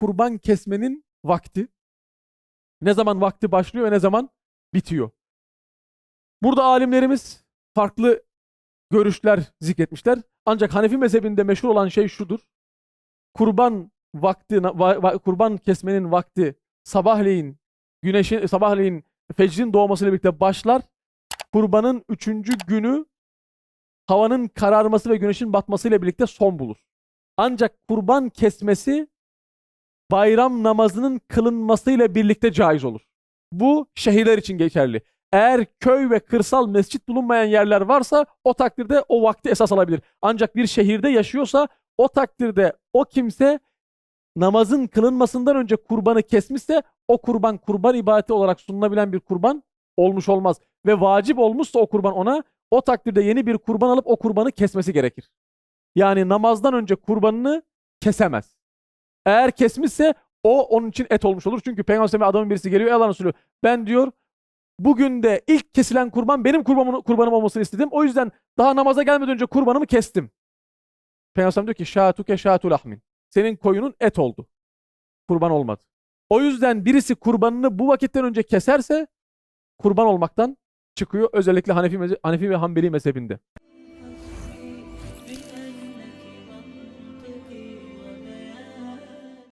kurban kesmenin vakti. Ne zaman vakti başlıyor ve ne zaman bitiyor. Burada alimlerimiz farklı görüşler zikretmişler. Ancak Hanefi mezhebinde meşhur olan şey şudur. Kurban vakti va- va- kurban kesmenin vakti sabahleyin güneşin sabahleyin fecrin doğmasıyla birlikte başlar. Kurbanın üçüncü günü havanın kararması ve güneşin batmasıyla birlikte son bulur. Ancak kurban kesmesi bayram namazının kılınmasıyla birlikte caiz olur. Bu şehirler için geçerli. Eğer köy ve kırsal mescit bulunmayan yerler varsa o takdirde o vakti esas alabilir. Ancak bir şehirde yaşıyorsa o takdirde o kimse namazın kılınmasından önce kurbanı kesmişse o kurban kurban ibadeti olarak sunulabilen bir kurban olmuş olmaz. Ve vacip olmuşsa o kurban ona o takdirde yeni bir kurban alıp o kurbanı kesmesi gerekir. Yani namazdan önce kurbanını kesemez. Eğer kesmişse o onun için et olmuş olur. Çünkü Peygamber adamın birisi geliyor. "Ey Allah'ın Resulü ben diyor bugün de ilk kesilen kurban benim kurbanım, kurbanım olmasını istedim. O yüzden daha namaza gelmeden önce kurbanımı kestim. Peygamber diyor ki şatuke şatul ahmin. Senin koyunun et oldu. Kurban olmadı. O yüzden birisi kurbanını bu vakitten önce keserse kurban olmaktan çıkıyor. Özellikle Hanefi, Hanefi ve Hanbeli mezhebinde.